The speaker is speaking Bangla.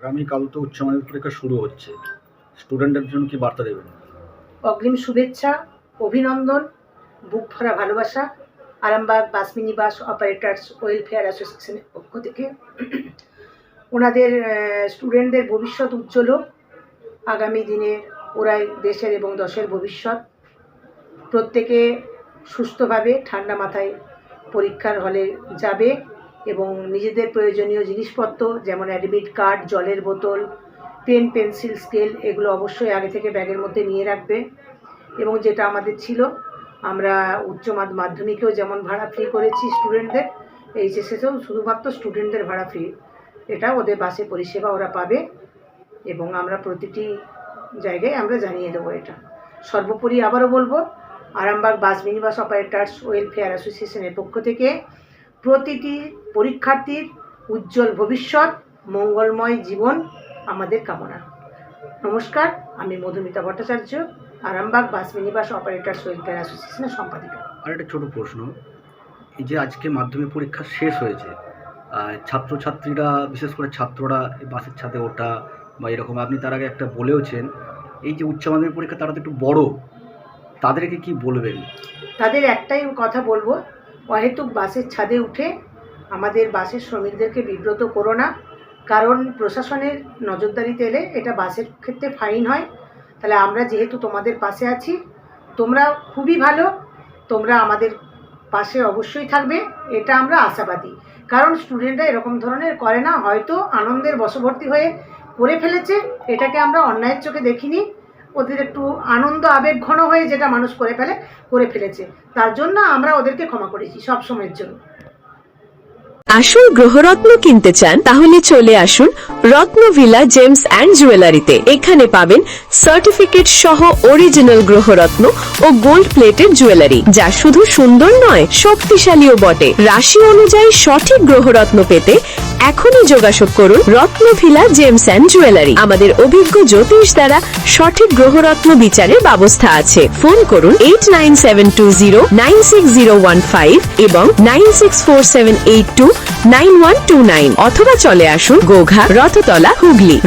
আগামীকাল তো উচ্চ মাধ্যমিক পরীক্ষা শুরু হচ্ছে। স্টুডেন্টদের জন্য কি বার্তা দেবেন? অগ্রিম শুভেচ্ছা, অভিনন্দন, বুক ভরা ভালোবাসা, Arambagh bus mini bus operators welfare অ্যাসোসিয়েশনের পক্ষ থেকে। ওনাদের স্টুডেন্টদের ভবিষ্যৎ উজ্জ্বল হোক। আগামী দিনে ওরাই দেশের এবং দশের ভবিষ্যৎ। প্রত্যেকে সুস্থভাবে ঠান্ডা মাথায় পরীক্ষার হলে যাবে। এবং নিজেদের প্রয়োজনীয় জিনিসপত্র, যেমন অ্যাডমিট কার্ড জলের বোতল পেন পেন্সিল স্কেল এগুলো অবশ্যই আগে থেকে ব্যাগের মধ্যে নিয়ে রাখবে। এবং যেটা আমাদের ছিল, আমরা উচ্চ মাধ্য- মাধ্যমিকেও যেমন ভাড়া ফ্রি করেছি স্টুডেন্টদের এইচএসএসেও শুধুমাত্র স্টুডেন্টদের ভাড়া ফ্রি এটা ওদের বাসে পরিষেবা ওরা পাবে এবং আমরা প্রতিটি জায়গায় আমরা জানিয়ে দেবো এটা। সর্বোপরি আবারও বলব, Arambagh bus minibus operators welfare অ্যাসোসিয়েশনের পক্ষ থেকে প্রতিটি পরীক্ষার্থীর উজ্জ্বল ভবিষ্যৎ মঙ্গলময় জীবন আমাদের কামনা। নমস্কার আমি Madhumita Bhattacharya Arambagh bus minibus operators welfare অ্যাসোসিয়েশনের সম্পাদিকা। আর একটা ছোট প্রশ্ন এই যে আজকে মাধ্যমিক পরীক্ষা শেষ হয়েছে ছাত্রছাত্রীরা বিশেষ করে ছাত্ররা বাসের ছাদে ওঠা বা এরকম আপনি তার আগে একটা বলেওছেন এই যে উচ্চ মাধ্যমিক পরীক্ষা তারা তো একটু বড় তাদেরকে কি বলবেন? তাদের একটাই কথা বলব অহেতুক বাসের ছাদে উঠে আমাদের বাসের শ্রমিকদেরকে বিব্রত করো না। কারণ প্রশাসনের নজরদারিতে এলে এটা বাসের ক্ষেত্রে ফাইন হয়। তাহলে আমরা যেহেতু তোমাদের পাশে আছি, তোমরা খুবই ভালো, তোমরা আমাদের পাশে অবশ্যই থাকবে, এটা আমরা আশাবাদী। কারণ স্টুডেন্টরা এরকম ধরনের করে না, হয়তো আনন্দের বশবর্তী হয়ে করে ফেলেছে, এটাকে আমরা অন্যায়ের চোখে দেখিনি। ওদের একটু আনন্দ আবেগ ঘন হয়ে যেটা মানুষ করে ফেলে, করে ফেলেছে। তার জন্য আমরা ওদেরকে ক্ষমা করেছি সব সময়ের জন্য। আসল গ্রহরত্ন কিনতে চান, তাহলে চলে আসুন রত্নভিলা জেমস অ্যান্ড জুয়েলারিতে। এখানে পাবেন সার্টিফিকেট সহ অরিজিনাল গ্রহরত্ন ও গোল্ড প্লেটের জুয়েলারি, যা শুধু সুন্দর নয়, শক্তিশালীও বটে। রাশি অনুযায়ী সঠিক গ্রহরত্ন পেতে এখনই যোগাযোগ করুন রত্নভিলা জেমস অ্যান্ড জুয়েলারি। আমাদের অভিজ্ঞ জ্যোতিষ দ্বারা সঠিক গ্রহরত্ন বিচারের ব্যবস্থা আছে। ফোন করুন eight nine seven two zero, nine six zero one five এবং nine six four seven eight two nine one two nine অথবা চলে আসুন গোঘা, রথতলা, হুগলি।